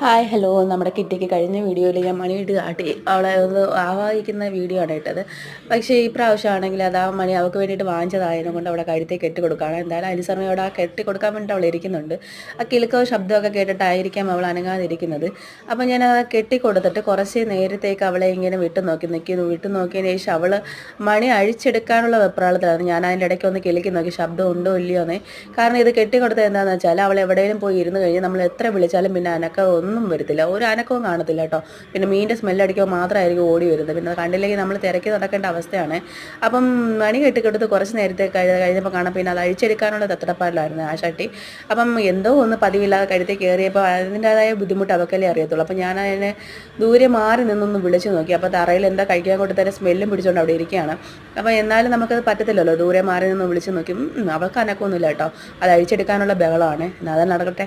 Hi hello. നമ്മുടെ കിറ്റിക്ക് കഴിഞ്ഞ വീഡിയോയിൽ ഞാൻ മണിയിട്ട് കാട്ടി. അവളെ ഒന്ന് ആവാഹിക്കുന്ന വീഡിയോ ആണ് ഇട്ടത് പക്ഷേ ഈ പ്രാവശ്യമാണെങ്കിൽ അത് ആ മണി അവൾക്ക് വേണ്ടിയിട്ട് വാങ്ങിച്ചതായതിനെ കൊണ്ട് അവിടെ കഴുത്തേ കെട്ടി കൊടുക്കുകയാണ്. എന്തായാലും അവിടെ ആ കെട്ടി കൊടുക്കാൻ വേണ്ടിയിട്ട് അവൾ ഇരിക്കുന്നുണ്ട്. ആ കിലുക്കോ ശബ്ദമൊക്കെ കേട്ടിട്ടായിരിക്കാം അവൾ അനങ്ങാതിരിക്കുന്നത്. അപ്പോൾ ഞാൻ അത് കെട്ടി കൊടുത്തിട്ട് കുറച്ച് നേരത്തേക്ക് അവളെ ഇങ്ങനെ വിട്ടു നോക്കി നിൽക്കി വിട്ടു നോക്കിയതിന് ശേഷം അവൾ മണി അഴിച്ചെടുക്കാനുള്ള വെപ്രാളത്തിലാണ്. ഞാൻ അതിന്റെ ഇടയ്ക്ക് ഒന്ന് കിളിക്കി നോക്കി ശബ്ദം ഉണ്ടോ ഇല്ലയോ എന്നേ കാരണം ഇത് കെട്ടിക്കൊടുത്തത് എന്താണെന്ന് വെച്ചാൽ അവൾ എവിടെയെങ്കിലും പോയി ഇരുന്ന് കഴിഞ്ഞാൽ നമ്മൾ എത്ര വിളിച്ചാലും പിന്നെ അനക്കം ഒന്നും വരത്തില്ല. ഒരു അനക്കവും കാണത്തില്ല കേട്ടോ. പിന്നെ മീനിന്റെ സ്മെല്ലടിക്കുമ്പോൾ മാത്രമായിരിക്കും ഓടി വരുന്നത്. പിന്നെ കണ്ടില്ലെങ്കിൽ നമ്മൾ തിരക്കി നടക്കേണ്ട അവസ്ഥയാണ്. അപ്പം മണി കെട്ടിക്കെടുത്ത് കുറച്ച് നേരത്തെ കഴി കഴിഞ്ഞപ്പോൾ കാണാം. പിന്നെ അത് അഴിച്ചെടുക്കാനുള്ള തത്തടപ്പാടിലായിരുന്നു ആ ഷട്ടി അപ്പം എന്തോ ഒന്ന് പതിവില്ലാതെ കഴുത്തിൽ കയറിയപ്പോൾ അതിന്റെതായ ബുദ്ധിമുട്ട് അവക്കല്ലേ അറിയത്തുള്ളൂ. അപ്പം ഞാൻ അതിനെ ദൂരെ മാറി നിന്നൊന്ന് വിളിച്ചു നോക്കി. അപ്പോൾ തറയിൽ എന്താ കഴിക്കാൻ കൊണ്ട് തന്നെ സ്മെല്ലും പിടിച്ചുകൊണ്ട് അവിടെ ഇരിക്കുകയാണ്. അപ്പോൾ എന്നാലും നമുക്കത് പറ്റത്തില്ലല്ലോ. ദൂരെ മാറി നിന്ന് വിളിച്ചു നോക്കി. അവൾക്ക് അനക്കമൊന്നുമില്ല കേട്ടോ. അത് അഴിച്ചെടുക്കാനുള്ള ബഹളമാണ്. എന്നാൽ അത് നടക്കട്ടെ.